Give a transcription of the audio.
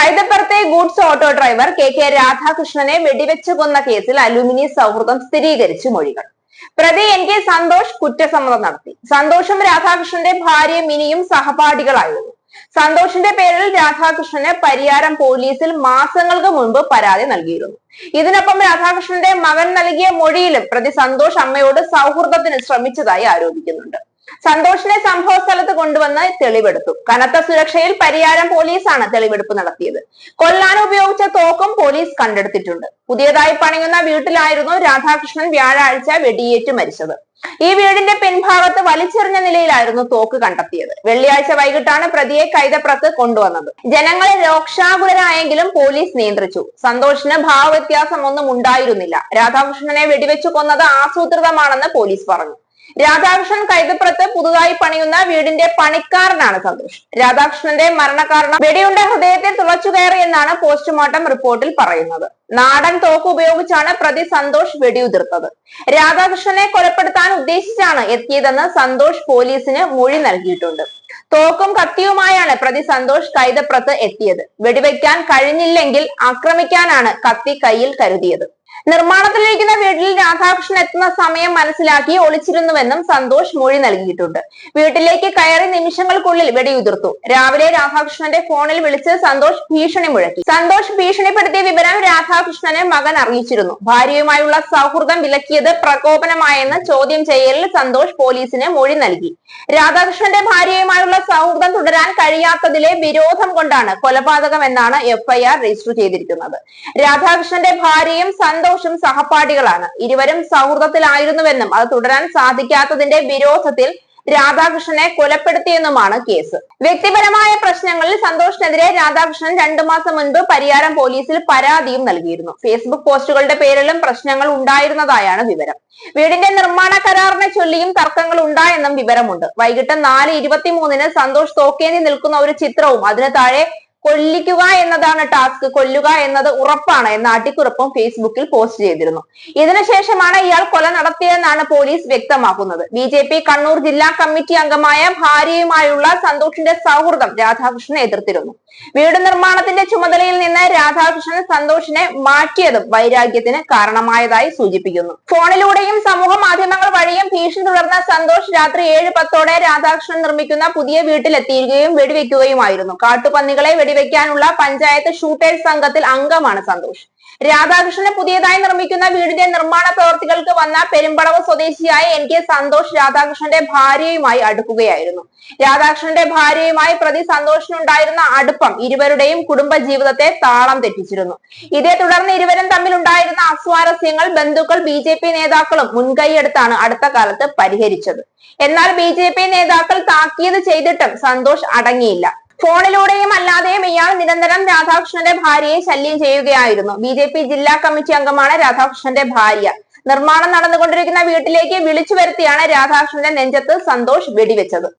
കൈതപ്പുറത്തെ goods auto driver K K രാധാകൃഷ്ണനെ വെടിവെച്ച് കൊന്ന കേസിൽ അലുമിനി സൗഹൃദം സ്ഥിരീകരിച്ചു മൊഴികൾ. പ്രതി എൻ കെ സന്തോഷ് കുറ്റസമ്മതം നടത്തി. സന്തോഷും രാധാകൃഷ്ണന്റെ ഭാര്യ മിനിയും സഹപാഠികളായിരുന്നു. സന്തോഷിന്റെ പേരിൽ രാധാകൃഷ്ണന് പരിയാരം പോലീസിൽ മാസങ്ങൾക്ക് മുൻപ് പരാതി നൽകിയിരുന്നു. ഇതിനൊപ്പം രാധാകൃഷ്ണന്റെ മകൻ നൽകിയ മൊഴിയിലും പ്രതി സന്തോഷ് അമ്മയോട് സൗഹൃദത്തിന് ശ്രമിച്ചതായി ആരോപിക്കുന്നുണ്ട്. സന്തോഷിനെ സംഭവ സ്ഥലത്ത് കൊണ്ടുവന്ന് തെളിവെടുത്തു. കനത്ത സുരക്ഷയിൽ പരിയാരം പോലീസാണ് തെളിവെടുപ്പ് നടത്തിയത്. കൊല്ലാൻ ഉപയോഗിച്ച തോക്കും പോലീസ് കണ്ടെടുത്തിട്ടുണ്ട്. പുതിയതായി പണിയുന്ന വീട്ടിലായിരുന്നു രാധാകൃഷ്ണൻ വ്യാഴാഴ്ച വെടിയേറ്റ് മരിച്ചത്. ഈ വീടിന്റെ പിൻഭാഗത്ത് വലിച്ചെറിഞ്ഞ നിലയിലായിരുന്നു തോക്ക് കണ്ടെത്തിയത്. വെള്ളിയാഴ്ച വൈകിട്ടാണ് പ്രതിയെ കൈതപ്രത്ത് കൊണ്ടുവന്നത്. ജനങ്ങളെ രോക്ഷാകുലരായെങ്കിലും പോലീസ് നിയന്ത്രിച്ചു. സന്തോഷിന് ഭാവവ്യത്യാസം ഒന്നും ഉണ്ടായിരുന്നില്ല. രാധാകൃഷ്ണനെ വെടിവെച്ചു കൊന്നത് ആസൂത്രിതമാണെന്ന് പോലീസ് പറഞ്ഞു. രാധാകൃഷ്ണൻ കൈതപ്പുറത്ത് പുതുതായി പണിയുന്ന വീടിന്റെ പണിക്കാരനാണ് സന്തോഷ്. രാധാകൃഷ്ണന്റെ മരണകാരണം വെടിയുണ്ട ഹൃദയത്തെ തുളച്ചു കയറിയെന്നാണ് പോസ്റ്റ്മോർട്ടം റിപ്പോർട്ടിൽ പറയുന്നത്. നാടൻ തോക്ക് ഉപയോഗിച്ചാണ് പ്രതി സന്തോഷ് വെടിയുതിർത്തത്. രാധാകൃഷ്ണനെ കൊലപ്പെടുത്താൻ ഉദ്ദേശിച്ചാണ് എത്തിയതെന്ന് സന്തോഷ് പോലീസിന് മൊഴി നൽകിയിട്ടുണ്ട്. തോക്കും കത്തിയുമായാണ് പ്രതി സന്തോഷ് കൈതപ്രത്ത് എത്തിയത്. വെടിവെക്കാൻ കഴിഞ്ഞില്ലെങ്കിൽ ആക്രമിക്കാനാണ് കത്തി കയ്യിൽ കരുതിയത്. നിർമ്മാണത്തിലിരിക്കുന്ന വീട്ടിൽ രാധാകൃഷ്ണൻ എത്തുന്ന സമയം മനസ്സിലാക്കി ഒളിച്ചിരുന്നുവെന്നും സന്തോഷ് മൊഴി നൽകിയിട്ടുണ്ട്. വീട്ടിലേക്ക് കയറി നിമിഷങ്ങൾക്കുള്ളിൽ വെടിയുതിർത്തു. രാവിലെ രാധാകൃഷ്ണന്റെ ഫോണിൽ വിളിച്ച് സന്തോഷ് ഭീഷണി മുഴക്കി. സന്തോഷ് ഭീഷണിപ്പെടുത്തിയ വിവരം രാധാകൃഷ്ണനെ മകൻ അറിയിച്ചിരുന്നു. ഭാര്യയുമായുള്ള സൗഹൃദം വിലക്കിയത് പ്രകോപനമായെന്ന് ചോദ്യം ചെയ്യലിൽ സന്തോഷ് പോലീസിന് മൊഴി നൽകി. രാധാകൃഷ്ണന്റെ ഭാര്യയുമായുള്ള സൗഹൃദം തുടരാൻ കഴിയാത്തതിലെ വിരോധം കൊണ്ടാണ് കൊലപാതകം എന്നാണ് എഫ്ഐആർ രജിസ്റ്റർ ചെയ്തിരിക്കുന്നത്. രാധാകൃഷ്ണന്റെ ഭാര്യയും സന്തോഷും സഹപാഠികളാണ്. ഇരുവരും സൗഹൃദത്തിലായിരുന്നുവെന്നും അത് തുടരാൻ സാധിക്കാത്തതിന്റെ വിരോധത്തിൽ രാധാകൃഷ്ണനെ കൊലപ്പെടുത്തിയെന്നുമാണ് കേസ്. വ്യക്തിപരമായ പ്രശ്നങ്ങളിൽ സന്തോഷിനെതിരെ രാധാകൃഷ്ണൻ രണ്ടു മാസം മുൻപ് പരിയാരം പോലീസിൽ പരാതിയും നൽകിയിരുന്നു. ഫേസ്ബുക്ക് പോസ്റ്റുകളുടെ പേരിലും പ്രശ്നങ്ങൾ ഉണ്ടായിരുന്നതായാണ് വിവരം. വീടിന്റെ നിർമ്മാണ കരാറിനെ ചൊല്ലിയും തർക്കങ്ങൾ ഉണ്ടായെന്നും വിവരമുണ്ട്. വൈകിട്ട് നാല് ഇരുപത്തിമൂന്നിന് സന്തോഷ് തോക്കേന്തി നിൽക്കുന്ന ഒരു ചിത്രവും അതിന് താഴെ കൊല്ലിക്കുക എന്നതാണ് ടാസ്ക് കൊല്ലുക എന്നത് ഉറപ്പാണ് എന്ന അട്ടിക്കുറപ്പും ഫേസ്ബുക്കിൽ പോസ്റ്റ് ചെയ്തിരുന്നു. ഇതിനുശേഷമാണ് ഇയാൾ കൊല നടത്തിയതെന്നാണ് പോലീസ് വ്യക്തമാക്കുന്നത്. ബി ജെ പി കണ്ണൂർ ജില്ലാ കമ്മിറ്റി അംഗമായ ഭാര്യയുമായുള്ള സന്തോഷിന്റെ സൗഹൃദം രാധാകൃഷ്ണൻ എതിർത്തിരുന്നു. വീട് നിർമ്മാണത്തിന്റെ ചുമതലയിൽ നിന്ന് രാധാകൃഷ്ണൻ സന്തോഷിനെ മാറ്റിയതും വൈരാഗ്യത്തിന് കാരണമായതായി സൂചിപ്പിക്കുന്നു. ഫോണിലൂടെയും സമൂഹ മാധ്യമങ്ങൾ വഴിയും ഭീഷണി തുടർന്ന സന്തോഷ് രാത്രി ഏഴ് പത്തോടെ രാധാകൃഷ്ണൻ നിർമ്മിക്കുന്ന പുതിയ വീട്ടിലെത്തിയിരിക്കുകയും വെടിവെക്കുകയുമായിരുന്നു. കാട്ടുപന്നികളെ വെടിവെക്കാനുള്ള പഞ്ചായത്ത് ഷൂട്ടേഴ്സ് സംഘത്തിൽ അംഗമാണ് സന്തോഷ്. രാധാകൃഷ്ണന് പുതിയതായി നിർമ്മിക്കുന്ന വീടിന്റെ നിർമ്മാണ പ്രവർത്തികൾക്ക് വന്ന പെരുമ്പടവ് സ്വദേശിയായ എൻ കെ സന്തോഷ് രാധാകൃഷ്ണന്റെ ഭാര്യയുമായി അടുക്കുകയായിരുന്നു. രാധാകൃഷ്ണന്റെ ഭാര്യയുമായി പ്രതി സന്തോഷിനുണ്ടായിരുന്ന അടുപ്പം ഇരുവരുടെയും കുടുംബ ജീവിതത്തെ താളം തെറ്റിച്ചിരുന്നു. ഇതേ തുടർന്ന് ഇരുവരും തമ്മിലുണ്ടായിരുന്ന അസ്വാരസ്യങ്ങൾ ബന്ധുക്കൾ ബി ജെ പി നേതാക്കളും മുൻകൈയെടുത്താണ് അടുത്ത കാലത്ത് പരിഹരിച്ചത്. എന്നാൽ ബി ജെ പി നേതാക്കൾ താക്കീത് ചെയ്തിട്ടും സന്തോഷ് അടങ്ങിയില്ല. ഫോണിലൂടെയും അല്ലാതെയും ഇയാൾ നിരന്തരം രാധാകൃഷ്ണന്റെ ഭാര്യയെ ശല്യം ചെയ്യുകയായിരുന്നു. ബി ജെ പി ജില്ലാ കമ്മിറ്റി അംഗമാണ് രാധാകൃഷ്ണന്റെ ഭാര്യ. നിർമ്മാണം നടന്നുകൊണ്ടിരിക്കുന്ന വീട്ടിലേക്ക് വിളിച്ചു വരുത്തിയാണ് രാധാകൃഷ്ണന്റെ നെഞ്ചത്ത് സന്തോഷ് വെടിവെച്ചത്.